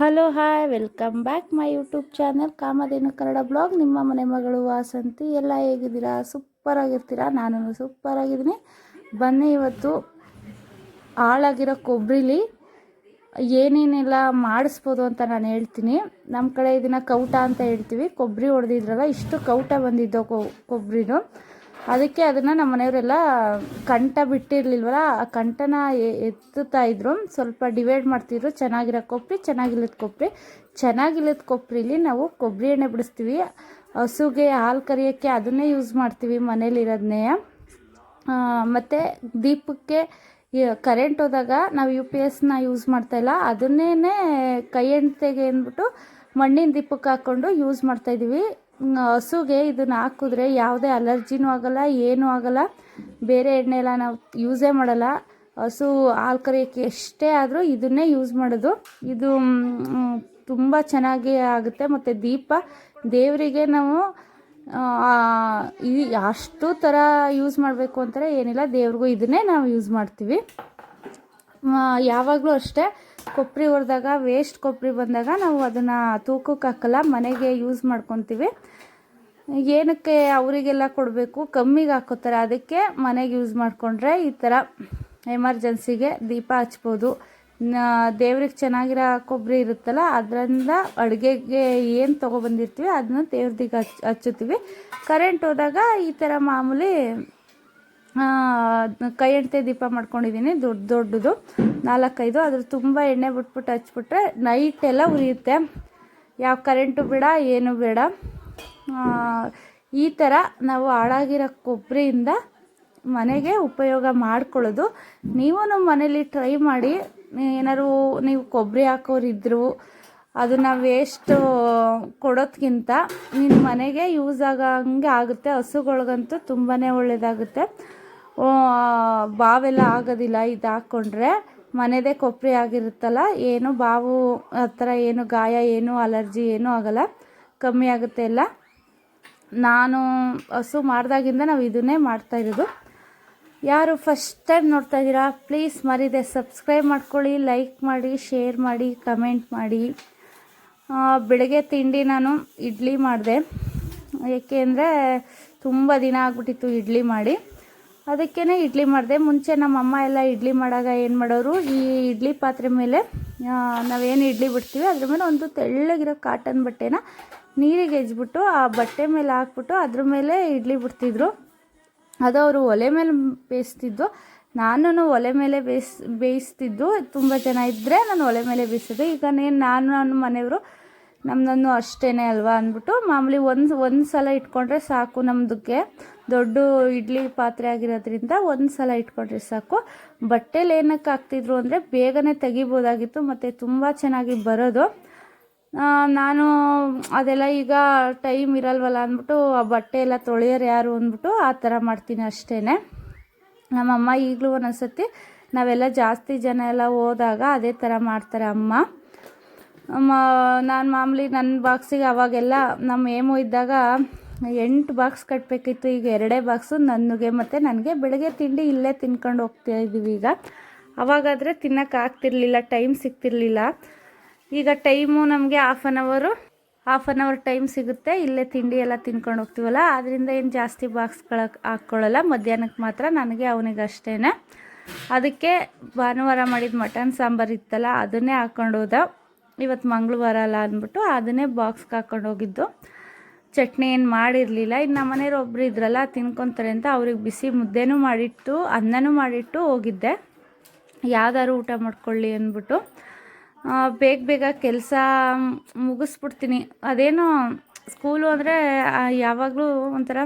Hello hi, welcome back my YouTube channel Kamadhenu Kannada blog. ನಿಮ್ಮ ಮನೆ ಮಗಳು ವಾಸಂತಿ, ಎಲ್ಲ ಹೇಗಿದ್ದೀರಾ? ಸೂಪರ್ ಆಗಿರ್ತೀರಾ ನಾನು ಸೂಪರ್ ಆಗಿದ್ದೀನಿ ಬನ್ನಿ ಇವತ್ತು ಹಾಳಾಗಿರೋ ಕೊಬ್ಬರಿಲಿ ಏನೇನೆಲ್ಲ ಮಾಡಿಸ್ಬೋದು ಅಂತ ನಾನು ಹೇಳ್ತೀನಿ. ನಮ್ಮ ಕಡೆ ಇದನ್ನು ಕೌಟ ಅಂತ ಹೇಳ್ತೀವಿ. ಕೊಬ್ಬರಿ ಹೊಡೆದಿದ್ರಲ್ಲ, ಇಷ್ಟು ಕೌಟ ಬಂದಿದ್ದು ಕೊಬ್ಬರಿದು ಅದಕ್ಕೆ ಅದನ್ನು ನಮ್ಮ ಮನೆಯವರೆಲ್ಲ ಕಂಠ ಬಿಟ್ಟಿರಲಿಲ್ವಲ್ಲ, ಆ ಕಂಠನ ಎತ್ತುತ್ತಾ ಇದ್ರು. ಸ್ವಲ್ಪ ಡಿವೈಡ್ ಮಾಡ್ತಿದ್ರು. ಚೆನ್ನಾಗಿರೋ ಕೊಬ್ಬರಿ ಚೆನ್ನಾಗಿಲ್ಲದ ಕೊಬ್ಬರಿ ಚೆನ್ನಾಗಿಲ್ಲದ ಕೊಬ್ಬರಿಲಿ ನಾವು ಕೊಬ್ಬರಿ ಎಣ್ಣೆ ಬಿಡಿಸ್ತೀವಿ. ಹಸುಗೆ ಹಾಲು ಕರಿಯೋಕ್ಕೆ ಅದನ್ನೇ ಯೂಸ್ ಮಾಡ್ತೀವಿ ಮನೇಲಿರೋದನ್ನೇ ಮತ್ತು ದೀಪಕ್ಕೆ ಕರೆಂಟ್ ಹೋದಾಗ ನಾವು ಯು ಪಿ ಎಸ್ನ ಯೂಸ್ ಮಾಡ್ತಾಯಿಲ್ಲ ಅದನ್ನೇ ಕೈ ಎಣ್ಣೆಗೆ ಅಂದ್ಬಿಟ್ಟು ಮಣ್ಣಿನ ದೀಪಕ್ಕೆ ಹಾಕ್ಕೊಂಡು ಯೂಸ್ ಮಾಡ್ತಾಯಿದ್ದೀವಿ ಹಸುಗೆ ಇದನ್ನು ಹಾಕಿದ್ರೆ ಯಾವುದೇ ಅಲರ್ಜಿನೂ ಆಗಲ್ಲ, ಏನೂ ಆಗಲ್ಲ. ಬೇರೆ ಎಣ್ಣೆ ಎಲ್ಲ ನಾವು ಯೂಸೇ ಮಾಡಲ್ಲ. ಹಸು ಹಾಲು ಕರೆಯೋಕ್ಕೆ ಎಷ್ಟೇ ಆದರೂ ಇದನ್ನೇ ಯೂಸ್ ಮಾಡೋದು. ಇದು ತುಂಬ ಚೆನ್ನಾಗಿ ಆಗುತ್ತೆ. ಮತ್ತು ದೀಪ, ದೇವರಿಗೆ ನಾವು ಈ ಅಷ್ಟು ಥರ ಯೂಸ್ ಮಾಡಬೇಕು ಅಂತಾರೆ. ಏನಿಲ್ಲ, ದೇವ್ರಿಗೂ ಇದನ್ನೇ ನಾವು ಯೂಸ್ ಮಾಡ್ತೀವಿ. ಯಾವಾಗಲೂ ಅಷ್ಟೇ. ಕೊಬ್ಬರಿ ಹೊಡೆದಾಗ ವೇಸ್ಟ್ ಕೊಬ್ಬರಿ ಬಂದಾಗ ನಾವು ಅದನ್ನು ತೂಕಕ್ಕೆ ಹಾಕಲ್ಲ, ಮನೆಗೆ ಯೂಸ್ ಮಾಡ್ಕೊತೀವಿ. ಏನಕ್ಕೆ ಅವರಿಗೆಲ್ಲ ಕೊಡಬೇಕು? ಕಮ್ಮಿಗೆ ಹಾಕೋತಾರೆ. ಅದಕ್ಕೆ ಮನೆಗೆ ಯೂಸ್ ಮಾಡಿಕೊಂಡ್ರೆ ಈ ಥರ ಎಮರ್ಜೆನ್ಸಿಗೆ ದೀಪ ಹಚ್ಬೋದು. ದೇವ್ರಿಗೆ ಚೆನ್ನಾಗಿರೋ ಕೊಬ್ಬರಿ ಇರುತ್ತಲ್ಲ, ಅದರಿಂದ ಅಡುಗೆಗೆ ಏನು ತೊಗೊಬಂದಿರ್ತೀವಿ, ಅದನ್ನ ದೇವ್ರದಿಗೆ ಹಚ್ ಹಚ್ಚುತ್ತೀವಿ. ಕರೆಂಟ್ ಹೋದಾಗ ಈ ಥರ ಮಾಮೂಲಿ ಕೈ ಎಣ್ಣೆ ದೀಪ ಮಾಡ್ಕೊಂಡಿದ್ದೀನಿ ದೊಡ್ಡ ದೊಡ್ಡದು, ನಾಲ್ಕೈದು. ಅದ್ರ ತುಂಬ ಎಣ್ಣೆ ಬಿಟ್ಬಿಟ್ಟು ಹಚ್ಬಿಟ್ರೆ ನೈಟ್ ಎಲ್ಲ ಉರಿಯುತ್ತೆ. ಯಾವ ಕರೆಂಟು ಬೇಡ, ಏನು ಬೇಡ. ಈ ಥರ ನಾವು ಹಾಳಾಗಿರೋ ಕೊಬ್ಬರಿಯಿಂದ ಮನೆಗೆ ಉಪಯೋಗ ಮಾಡ್ಕೊಳ್ಳೋದು. ನೀವು ನಮ್ಮ ಮನೇಲಿ ಟ್ರೈ ಮಾಡಿ ಏನಾದ್ರು ನೀವು ಕೊಬ್ಬರಿ ಹಾಕೋರಿದ್ರು ಅದನ್ನು ವೇಸ್ಟ್ ಕೊಡೋದ್ಕಿಂತ ನಿಮ್ಮ ಮನೆಗೆ ಯೂಸ್ ಆಗೋ ಹಂಗೆ ಆಗುತ್ತೆ. ಹಸುಗಳಿಗಂತೂ ತುಂಬಾ ಒಳ್ಳೆಯದಾಗುತ್ತೆ ಬಾವೆಲ್ಲ ಆಗೋದಿಲ್ಲ, ಇದು ಹಾಕ್ಕೊಂಡ್ರೆ ಮನೆದೇ ಕೊಬ್ಬರಿ ಆಗಿರುತ್ತಲ್ಲ, ಏನು ಬಾವು ಆ ಏನು ಗಾಯ, ಏನು ಅಲರ್ಜಿ, ಏನೂ ಆಗಲ್ಲ, ಕಮ್ಮಿ ಆಗುತ್ತೆ ಎಲ್ಲ. ನಾನು ಹಸು ಮಾಡಿದಾಗಿಂದ ನಾವು ಇದನ್ನೇ ಮಾಡ್ತಾ ಇರೋದು. ಯಾರು ಫಸ್ಟ್ ಟೈಮ್ ನೋಡ್ತಾ ಇದ್ದೀರಾ ಪ್ಲೀಸ್ ಮರಿದೆ ಸಬ್ಸ್ಕ್ರೈಬ್ ಮಾಡ್ಕೊಳ್ಳಿ ಲೈಕ್ ಮಾಡಿ ಶೇರ್ ಮಾಡಿ ಕಮೆಂಟ್ ಮಾಡಿ. ಬೆಳಗ್ಗೆ ತಿಂಡಿ ನಾನು ಇಡ್ಲಿ ಮಾಡಿದೆ. ಏಕೆ ಅಂದರೆ ತುಂಬ ದಿನ ಆಗ್ಬಿಟ್ಟಿತ್ತು ಇಡ್ಲಿ ಮಾಡಿ. ಅದಕ್ಕೇ ಇಡ್ಲಿ ಮಾಡಿದೆ. ಮುಂಚೆ ನಮ್ಮಮ್ಮ ಎಲ್ಲ ಇಡ್ಲಿ ಮಾಡಾಗ ಏನು ಮಾಡೋರು, ಈ ಇಡ್ಲಿ ಪಾತ್ರೆ ಮೇಲೆ ನಾವೇನು ಇಡ್ಲಿ ಬಿಡ್ತೀವಿ, ಅದ್ರ ಮೇಲೆ ಒಂದು ತೆಳ್ಳಗಿರೋ ಕಾಟನ್ ಬಟ್ಟೆನ ನೀರಿಗೆ ಹೆಜ್ಬಿಟ್ಟು ಆ ಬಟ್ಟೆ ಮೇಲೆ ಹಾಕ್ಬಿಟ್ಟು ಅದ್ರ ಮೇಲೆ ಇಡ್ಲಿ ಬಿಡ್ತಿದ್ರು. ಅದು ಅವರು ಒಲೆ ಮೇಲೆ ಬೇಯಿಸ್ತಿದ್ದು. ನಾನು ಒಲೆ ಮೇಲೆ ಬೇಯಿಸ್, ಬೇಯಿಸ್ತಿದ್ದು. ತುಂಬ ಜನ ಇದ್ದರೆ ನಾನು ಒಲೆ ಮೇಲೆ ಬೇಯಿಸೋದು. ಈಗ ನಾನು ನಾನು ಮನೆಯವರು ನಮ್ಮದನ್ನು ಅಷ್ಟೇ ಅಲ್ವಾ ಅಂದ್ಬಿಟ್ಟು ಮಾಮೂಲಿ ಒಂದು ಒಂದು ಸಲ ಇಟ್ಕೊಂಡ್ರೆ ಸಾಕು ನಮ್ಮದಕ್ಕೆ ದೊಡ್ಡ ಇಡ್ಲಿ ಪಾತ್ರೆ ಆಗಿರೋದ್ರಿಂದ ಒಂದು ಸಲ ಇಟ್ಕೊಂಡ್ರೆ ಸಾಕು. ಬಟ್ಟೆಲಿ ಏನಕ್ಕೆ ಹಾಕ್ತಿದ್ರು ಅಂದರೆ ಬೇಗನೆ ತೆಗಿಬೋದಾಗಿತ್ತು ಮತ್ತು ತುಂಬ ಚೆನ್ನಾಗಿ ಬರೋದು. ನಾನು ಅದೆಲ್ಲ ಈಗ ಟೈಮ್ ಇರಲ್ವಲ್ಲ ಅಂದ್ಬಿಟ್ಟು ಆ ಬಟ್ಟೆ ಎಲ್ಲ ತೊಳೆಯೋರು ಯಾರು ಅಂದ್ಬಿಟ್ಟು ಆ ಥರ ಮಾಡ್ತೀನಿ ಅಷ್ಟೇ ನಮ್ಮಮ್ಮ ಈಗಲೂ ಒಂದೊಂದ್ಸತಿ ನಾವೆಲ್ಲ ಜಾಸ್ತಿ ಜನ ಎಲ್ಲ ಹೋದಾಗ ಅದೇ ಥರ ಮಾಡ್ತಾರೆ ಅಮ್ಮ. ಅಮ್ಮ ನಾನು ಮಾಮೂಲಿ ನನ್ನ ಬಾಕ್ಸಿಗೆ ಅವಾಗೆಲ್ಲ ನಮ್ಮ ಏಮು ಇದ್ದಾಗ ಎಂಟು ಬಾಕ್ಸ್ ಕಟ್ಟಬೇಕಿತ್ತು ಈಗ ಎರಡೇ ಬಾಕ್ಸು ನನಗೆ ಮತ್ತು ನನಗೆ ಬೆಳಗ್ಗೆ ತಿಂಡಿ ಇಲ್ಲೇ ತಿನ್ಕೊಂಡು ಹೋಗ್ತಾ ಇದ್ದೀವಿ ಈಗ. ಅವಾಗಾದರೆ ತಿನ್ನೋಕೆ ಆಗ್ತಿರ್ಲಿಲ್ಲ ಟೈಮ್ ಸಿಗ್ತಿರ್ಲಿಲ್ಲ. ಈಗ ಟೈಮು ನಮಗೆ half an hour half an hour time ಸಿಗುತ್ತೆ, ಇಲ್ಲೇ ತಿಂಡಿ ಎಲ್ಲ ತಿನ್ಕೊಂಡು ಹೋಗ್ತೀವಲ್ಲ ಅದರಿಂದ ಏನು ಜಾಸ್ತಿ ಬಾಕ್ಸ್ಗಳ ಹಾಕ್ಕೊಳ್ಳಲ್ಲ ಮಧ್ಯಾಹ್ನಕ್ಕೆ ಮಾತ್ರ ನನಗೆ ಅವನಿಗೆ ಅಷ್ಟೇ ಅದಕ್ಕೆ ಭಾನುವಾರ ಮಾಡಿದ ಮಟನ್ ಸಾಂಬಾರು ಇತ್ತಲ್ಲ, ಅದನ್ನೇ ಹಾಕ್ಕೊಂಡು ಹೋದ. ಇವತ್ತು ಮಂಗಳವಾರ ಅಲ್ಲ ಅಂದ್ಬಿಟ್ಟು ಅದನ್ನೇ ಬಾಕ್ಸ್ಗೆ ಹಾಕ್ಕೊಂಡು ಹೋಗಿದ್ದು. ಚಟ್ನಿ ಏನು ಮಾಡಿರಲಿಲ್ಲ. ಇನ್ನು ನಮ್ಮ ಮನೆಯವ್ರು ಒಬ್ರು ಇದ್ರಲ್ಲ, ತಿನ್ಕೊತಾರೆ ಅಂತ ಅವ್ರಿಗೆ ಬಿಸಿ ಮುದ್ದೆನೂ ಮಾಡಿಟ್ಟು, ಅನ್ನನೂ ಮಾಡಿಟ್ಟು ಹೋಗಿದ್ದೆ. ಯಾವ್ದಾದ್ರು ಊಟ ಮಾಡ್ಕೊಳ್ಳಿ ಅಂದ್ಬಿಟ್ಟು. ಬೇಗ ಬೇಗ ಕೆಲಸ ಮುಗಿಸ್ಬಿಡ್ತೀನಿ. ಅದೇನು ಸ್ಕೂಲು ಅಂದರೆ ಯಾವಾಗಲೂ ಒಂಥರ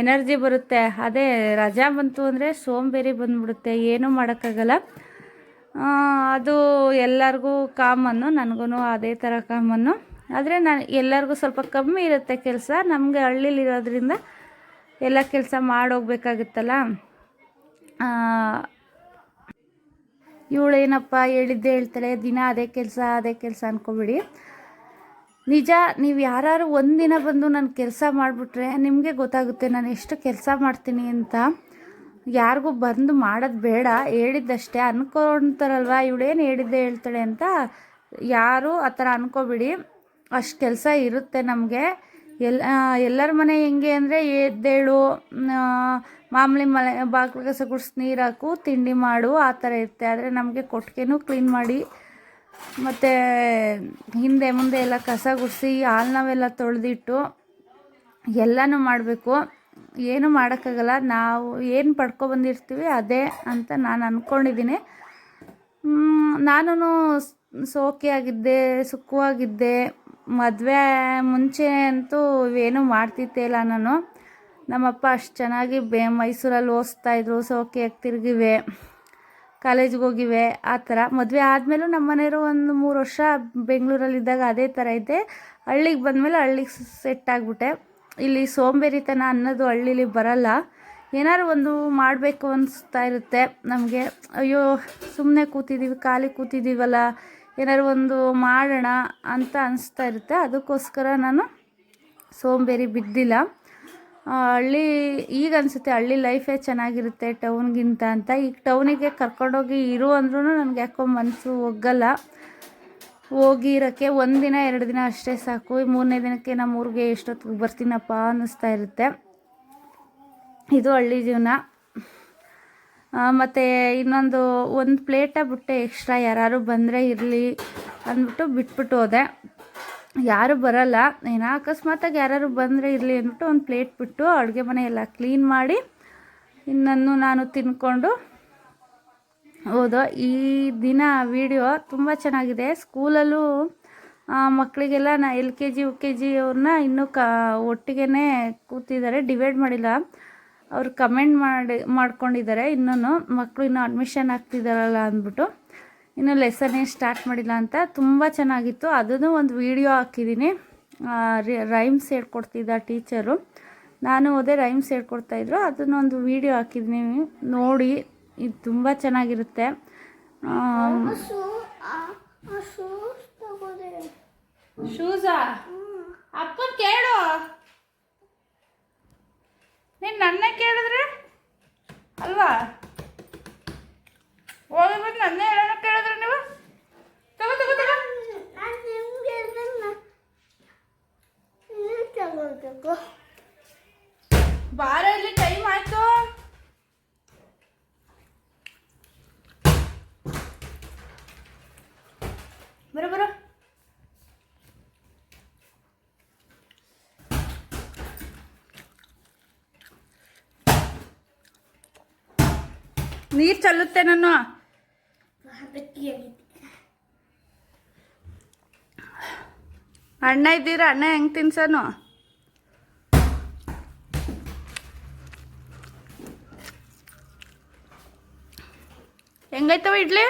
ಎನರ್ಜಿ ಬರುತ್ತೆ. ಅದೇ ರಜಾ ಬಂತು ಅಂದರೆ ಸೋಂಬೇರಿ ಬಂದ್ಬಿಡುತ್ತೆ. ಏನೂ ಮಾಡೋಕ್ಕಾಗಲ್ಲ. ಅದು ಎಲ್ಲರಿಗೂ ಕಾಮನ್ನು ನನಗೂ ಅದೇ ಥರ ಕಾಮನ್ನು. ಆದರೆ ನಾನು ಎಲ್ಲರಿಗೂ ಸ್ವಲ್ಪ ಕಮ್ಮಿ ಇರುತ್ತೆ ಕೆಲಸ. ನಮಗೆ ಹಳ್ಳಿಲಿರೋದ್ರಿಂದ ಎಲ್ಲ ಕೆಲಸ ಮಾಡೋಗ್ಬೇಕಾಗುತ್ತಲ್ಲ. ಇವಳೇನಪ್ಪ ಹೇಳಿದ್ದೆ ಹೇಳ್ತಾಳೆ, ದಿನ ಅದೇ ಕೆಲಸ ಅದೇ ಕೆಲಸ ಅಂದ್ಕೊಬಿಡಿ ನಿಜ, ನೀವು ಯಾರು ಒಂದಿನ ಬಂದು ನಾನು ಕೆಲಸ ಮಾಡಿಬಿಟ್ರೆ ನಿಮಗೆ ಗೊತ್ತಾಗುತ್ತೆ ನಾನು ಎಷ್ಟು ಕೆಲಸ ಮಾಡ್ತೀನಿ ಅಂತ. ಯಾರಿಗೂ ಬಂದು ಮಾಡೋದು ಬೇಡ. ಹೇಳಿದ್ದಷ್ಟೇ. ಅನ್ಕೊಳ್ತಾರಲ್ವ ಇವಳೇನು ಹೇಳಿದ್ದೆ ಹೇಳ್ತಾಳೆ ಅಂತ ಯಾರು ಆ ಥರ ಅನ್ಕೋಬಿಡಿ. ಅಷ್ಟು ಕೆಲಸ ಇರುತ್ತೆ ನಮಗೆ. ಎಲ್ಲ ಎಲ್ಲರ ಮನೆ ಹೆಂಗೆ ಅಂದರೆ ಎದ್ದೇಳು ಮಾಮೂಲಿ ಮನೆ ಬಾಗಿಲು ಕಸ ಗುಡಿಸಿ ನೀರು ಹಾಕು, ತಿಂಡಿ ಮಾಡು, ಆ ಥರ ಇರುತ್ತೆ. ಆದರೆ ನಮಗೆ ಕೊಟ್ಟಿಗೆನೂ ಕ್ಲೀನ್ ಮಾಡಿ, ಮತ್ತು ಹಿಂದೆ ಮುಂದೆ ಎಲ್ಲ ಕಸ ಗುಡಿಸಿ ಹಾಲು ನಾವೆಲ್ಲ ತೊಳೆದಿಟ್ಟು ಎಲ್ಲನೂ ಮಾಡಬೇಕು. ಏನು ಮಾಡೋಕ್ಕಾಗಲ್ಲ. ನಾವು ಏನು ಪಡ್ಕೊಬಂದಿರ್ತೀವಿ ಅದೇ ಅಂತ ನಾನು ಅಂದ್ಕೊಂಡಿದ್ದೀನಿ ನಾನು ಸೋಕಿಯಾಗಿದ್ದೆ ಸುಖವಾಗಿದ್ದೆ. ಮದುವೆ ಮುಂಚೆ ಅಂತೂ ಏನೂ ಮಾಡ್ತಿದ್ದೇ ಇಲ್ಲ ನಾನು. ನಮ್ಮಪ್ಪ ಅಷ್ಟು ಚೆನ್ನಾಗಿ ಬೇ, ಮೈಸೂರಲ್ಲಿ ಓದಿಸ್ತಾಯಿದ್ರು ಸೋಕಿಯಾಗಿ ತಿರುಗಿವೆ, ಕಾಲೇಜ್ಗೆ ಹೋಗಿವೆ, ಆ ಥರ. ಮದುವೆ ಆದಮೇಲೂ ನಮ್ಮ ಮನೆಯವರು ಒಂದು ಮೂರು ವರ್ಷ ಬೆಂಗಳೂರಲ್ಲಿದ್ದಾಗ ಅದೇ ಥರ ಇದ್ದೆ ಹಳ್ಳಿಗೆ ಬಂದಮೇಲೆ ಹಳ್ಳಿಗೆ ಸೆಟ್ ಆಗಿಬಿಟ್ಟೆ. ಇಲ್ಲಿ ಸೋಂಬೇರಿತನ ಅನ್ನೋದು ಹಳ್ಳಿಲಿ ಬರಲ್ಲ. ಏನಾದ್ರು ಒಂದು ಮಾಡಬೇಕು ಅನಿಸ್ತಾ ಇರುತ್ತೆ. ನಮಗೆ, ಅಯ್ಯೋ ಸುಮ್ಮನೆ ಕೂತಿದ್ದೀವಿ ಖಾಲಿ ಕೂತಿದ್ದೀವಲ್ಲ ಏನಾದ್ರು ಒಂದು ಮಾಡೋಣ ಅಂತ ಅನಿಸ್ತಾ ಇರುತ್ತೆ. ಅದಕ್ಕೋಸ್ಕರ ನಾನು ಸೋಂಬೇರಿ ಬಿದ್ದಿಲ್ಲ. ಹಳ್ಳಿ ಈಗ ಅನಿಸುತ್ತೆ, ಹಳ್ಳಿ ಲೈಫೇ ಚೆನ್ನಾಗಿರುತ್ತೆ ಟೌನ್ಗಿಂತ ಅಂತ. ಈಗ ಟೌನಿಗೆ ಕರ್ಕೊಂಡೋಗಿ ಇರು ಅಂದ್ರೂ ನನಗೆ ಯಾಕೋ ಮನಸ್ಸು ಒಗ್ಗಲ್ಲ. ಹೋಗಿ ಒಂದು ದಿನ, ಎರಡು ದಿನ ಅಷ್ಟೇ ಸಾಕು. ಮೂರನೇ ದಿನಕ್ಕೆ ನಮ್ಮ ಊರಿಗೆ ಎಷ್ಟೊತ್ತಿಗೆ ಬರ್ತೀನಪ್ಪ ಅನ್ನಿಸ್ತಾ ಇರುತ್ತೆ. ಇದು ಹಳ್ಳಿ ಜೀವನ. ಮತ್ತು ಇನ್ನೊಂದು ಒಂದು ಪ್ಲೇಟ ಬಿಟ್ಟೆ ಎಕ್ಸ್ಟ್ರಾ ಯಾರು ಬಂದರೆ ಇರಲಿ ಅಂದ್ಬಿಟ್ಟು ಬಿಟ್ಬಿಟ್ಟು ಹೋದೆ. ಯಾರು ಬರಲ್ಲ. ಏನೋ ಅಕಸ್ಮಾತಾಗಿ ಯಾರು ಬಂದರೆ ಇರಲಿ ಅಂದ್ಬಿಟ್ಟು ಒಂದು ಪ್ಲೇಟ್ ಬಿಟ್ಟು ಅಡುಗೆ ಮನೆ ಎಲ್ಲ ಕ್ಲೀನ್ ಮಾಡಿ ಇನ್ನನ್ನು ನಾನು ತಿನ್ಕೊಂಡು ಹೌದು, ಈ ದಿನ ವಿಡಿಯೋ ತುಂಬ ಚೆನ್ನಾಗಿದೆ. ಸ್ಕೂಲಲ್ಲೂ ಮಕ್ಕಳಿಗೆಲ್ಲ ನಾ L K G U K G ಅವ್ರನ್ನ ಇನ್ನೂ ಕ ಒಟ್ಟಿಗೆ ಕೂತಿದ್ದಾರೆ. ಡಿವೈಡ್ ಮಾಡಿಲ್ಲ. ಅವ್ರು ಕಮೆಂಟ್ ಮಾಡಿ, ಮಾಡ್ಕೊಂಡಿದ್ದಾರೆ. ಇನ್ನೂ ಮಕ್ಕಳು ಇನ್ನೂ ಅಡ್ಮಿಷನ್ ಆಗ್ತಿದ್ದಾರಲ್ಲ ಅಂದ್ಬಿಟ್ಟು. ಇನ್ನೂ ಲೆಸನ್ ಏನು ಸ್ಟಾರ್ಟ್ ಮಾಡಿಲ್ಲ ಅಂತ ತುಂಬ ಚೆನ್ನಾಗಿತ್ತು. ಅದನ್ನು ಒಂದು ವಿಡಿಯೋ ಹಾಕಿದ್ದೀನಿ. ರೈಮ್ಸ್ ಹೇಳ್ಕೊಡ್ತಿದ್ದ ಟೀಚರು ನಾನು ಅದೇ ರೈಮ್ಸ್ ಹೇಳ್ಕೊಡ್ತಾಯಿದ್ರು ಅದನ್ನೊಂದು ವಿಡಿಯೋ ಹಾಕಿದ್ದೀನಿ. ನೋಡಿ ಇದು ತುಂಬ ಚೆನ್ನಾಗಿರುತ್ತೆ. ಶೂಸಾ? ಅಪ್ಪ ಕೇಳು. ನೀನು ನನ್ನ ಕೇಳಿದ್ರೆ? ಅಲ್ವಾ? ಹೋಗ್ಬಿಟ್ಟು ನನ್ನೇ ಹೇಳೋಣ ಕೇಳಿದ್ರೆ ನೀವು ತಗೋ ತಗೋ ತಗೋ ಬಾರ ಇಲ್ಲಿ ಟೈಮ್ ಆಯ್ತು ಬರೋ ಬರೋ ನೀರು ಚಲ್ಲುತ್ತೆ ನಾನು. ಅಣ್ಣ ಇದ್ದೀರಾ? ಅಣ್ಣ ಹೆಂಗ್ ತಿನ್ಸನು? ಹೆಂಗೈತವ ಇಡ್ಲಿ?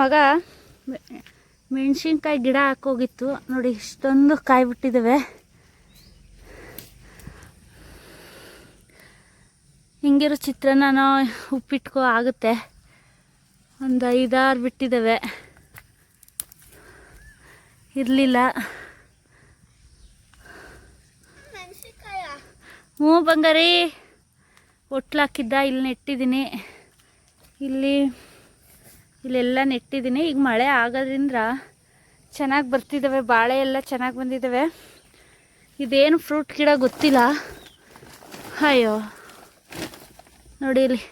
ಮಗ ಮೆಣಸಿನ್ಕಾಯಿ ಗಿಡ ಹಾಕೋಗಿತ್ತು. ನೋಡಿ, ಇಷ್ಟೊಂದು ಕಾಯಿ ಬಿಟ್ಟಿದ್ದಾವೆ ಹಿಂಗಿರೋ ನಾನು ಉಪ್ಪಿಟ್ಕೋ ಆಗುತ್ತೆ. ಒಂದು ಐದಾರು ಬಿಟ್ಟಿದ್ದಾವೆ ಇರಲಿಲ್ಲ. ಹ್ಞೂ ಬಂಗಾರಿ, ಒಟ್ಲಾಕಿದ್ದ, ಇಲ್ಲಿ ನೆಟ್ಟಿದ್ದೀನಿ. ಇಲ್ಲಿ ಇಲ್ಲೆಲ್ಲ ನೆಟ್ಟಿದ್ದೀನಿ ಈಗ ಮಳೆ ಆಗೋದ್ರಿಂದ ಚೆನ್ನಾಗಿ ಬರ್ತಿದ್ದಾವೆ ಬಾಳೆ ಎಲ್ಲ ಚೆನ್ನಾಗಿ ಬಂದಿದ್ದಾವೆ ಇದೇನು ಫ್ರೂಟ್ ಗಿಡ ಗೊತ್ತಿಲ್ಲ. ಅಯ್ಯೋ. ನೋಡಿ ಇಲ್ಲಿ.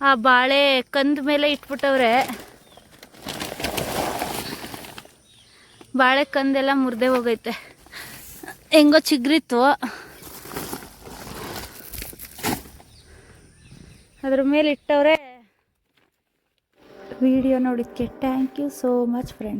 ಆ ಬಾಳೆ ಕಂದ ಮೇಲೆ ಇಟ್ಬಿಟ್ಟವ್ರೆ. ಬಾಳೆ ಕಂದೆಲ್ಲ ಮುರಿದೇ ಹೋಗೈತೆ. ಹೆಂಗೋ ಚಿಗ್ರಿತ್ತು. ಅದ್ರ ಮೇಲೆ ಇಟ್ಟವ್ರೆ. ವಿಡಿಯೋ ನೋಡಿದ್ದಕ್ಕೆ thank you so much friend